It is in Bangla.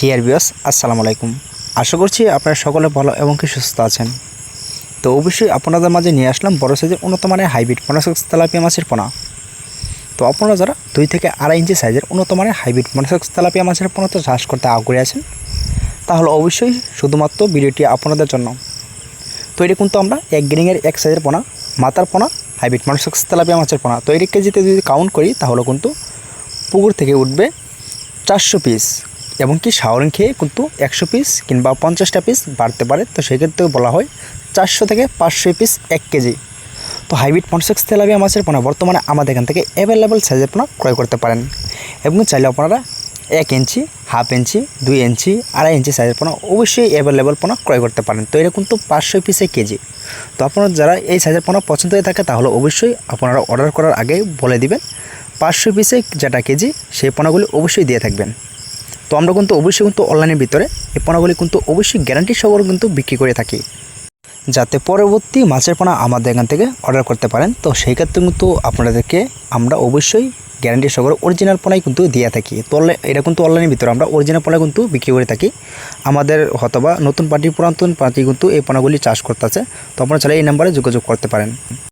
ডিয়ার বিয়স আসসালামু আলাইকুম। আশা করছি আপনারা সকলে ভালো এবং কি সুস্থ আছেন। তো অবশ্যই আপনাদের মাঝে নিয়ে আসলাম বড় সাইজের উন্নত মানের হাইব্রিড মনোসেক্স তেলাপিয়া মাছের পোনা। তো আপনারা যারা দুই থেকে আড়াই ইঞ্চি সাইজের উন্নত মানের হাইব্রিড মনোসেক্স তেলাপিয়া মাছের পোনাতে চাষ করতে আগ্রহী আছেন, তাহলে অবশ্যই শুধুমাত্র ভিডিওটি আপনাদের জন্য। তো এটা কিন্তু আমরা এক গ্রিংয়ের এক সাইজের পোনা, মাথার পোনা হাইব্রিড মনোসেক্স তেলাপিয়া মাছের পোনা। তো এর কেজিতে যদি কাউন্ট করি, তাহলে কিন্তু পুকুর থেকে উঠবে চারশো পিস এবং কি শাওরিং খেয়ে কিন্তু একশো পিস কিংবা পঞ্চাশটা পিস বাড়তে পারে। তো সেক্ষেত্রে বলা হয় চারশো থেকে পাঁচশো পিস এক কেজি। তো হাইব্রিড পনসেক্স তেলাপিয়া মাছের পোনা বর্তমানে আমাদের এখান থেকে অ্যাভেলেবেল সাইজের পোনা ক্রয় করতে পারেন। এবং চাইলে আপনারা এক ইঞ্চি, হাফ ইঞ্চি, দুই ইঞ্চি, আড়াই ইঞ্চি সাইজের পোনা অবশ্যই অ্যাভেলেবেল পোনা ক্রয় করতে পারেন। তো এটা কিন্তু পাঁচশো পিসে কেজি। তো আপনারা যারা এই সাইজের পোনা পছন্দ হয়ে থাকে তাহলে অবশ্যই আপনারা অর্ডার করার আগে বলে দিবেন। পাঁচশো পিসে যেটা কেজি সেই পোনাগুলি অবশ্যই দিয়ে থাকবেন। তো আমরা কিন্তু অবশ্যই কিন্তু অনলাইনের ভিতরে এই পোনাগুলি কিন্তু অবশ্যই গ্যারান্টি সহ কিন্তু বিক্রি করে থাকি। যাতে পরবর্তী মাছের পোনা আমাদের এখান থেকে অর্ডার করতে পারেন, তো সেই ক্ষেত্রে কিন্তু আপনাদেরকে আমরা অবশ্যই গ্যারান্টি সহকারে অরিজিনাল পোনাই কিন্তু দিয়ে থাকি। তো এটা কিন্তু অনলাইনের ভিতরে আমরা অরিজিনাল পোনা কিন্তু বিক্রি করে থাকি। আমাদের হয়তোবা নতুন পার্টি, পুরাতন পার্টি কিন্তু এই পোনাগুলি চাষ করতেছে তো আপনারা চাইলে এই নাম্বারে যোগাযোগ করতে পারেন।